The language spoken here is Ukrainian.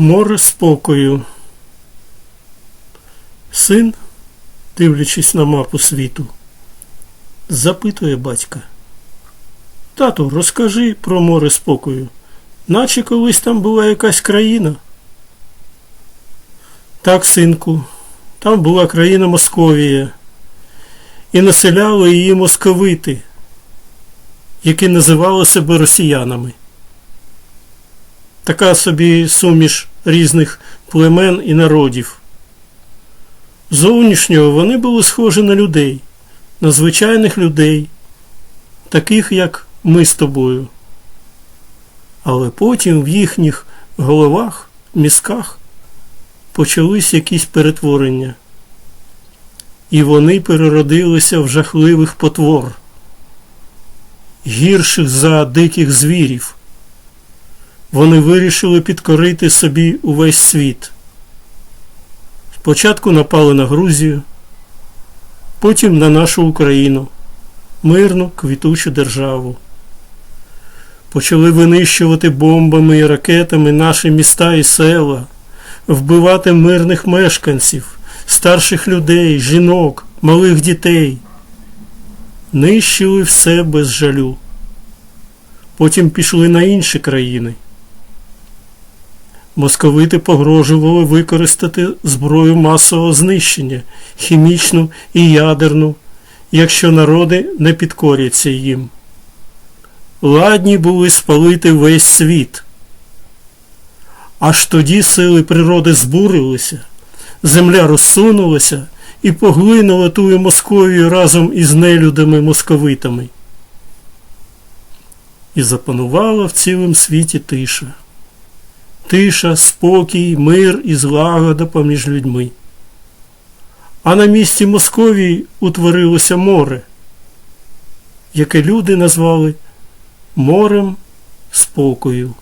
Море спокою. Син, дивлячись на мапу світу, запитує батька. Тату, розкажи про море спокою. Наче колись там була якась країна. Так, синку, там була країна Московія, і населяли її московити, які називали себе росіянами. Така собі суміш різних племен і народів. Зовнішнього вони були схожі на людей, на звичайних людей, таких як ми з тобою. Але потім в їхніх головах, мізках почались якісь перетворення. І вони переродилися в жахливих потвор, гірших за диких звірів. Вони вирішили підкорити собі увесь світ. Спочатку напали на Грузію, потім на нашу Україну, мирну квітучу державу. Почали винищувати бомбами і ракетами наші міста і села, вбивати мирних мешканців, старших людей, жінок, малих дітей. Нищили все без жалю. Потім пішли на інші країни. Московити погрожували використати зброю масового знищення, хімічну і ядерну, якщо народи не підкоряться їм. Ладні були спалити весь світ. Аж тоді сили природи збурилися, земля розсунулася і поглинула тую Московію разом із нелюдами московитами. І запанувала в цілому світі тиша тиша, спокій, мир і злагода поміж людьми. А на місці Московії утворилося море, яке люди назвали морем спокою.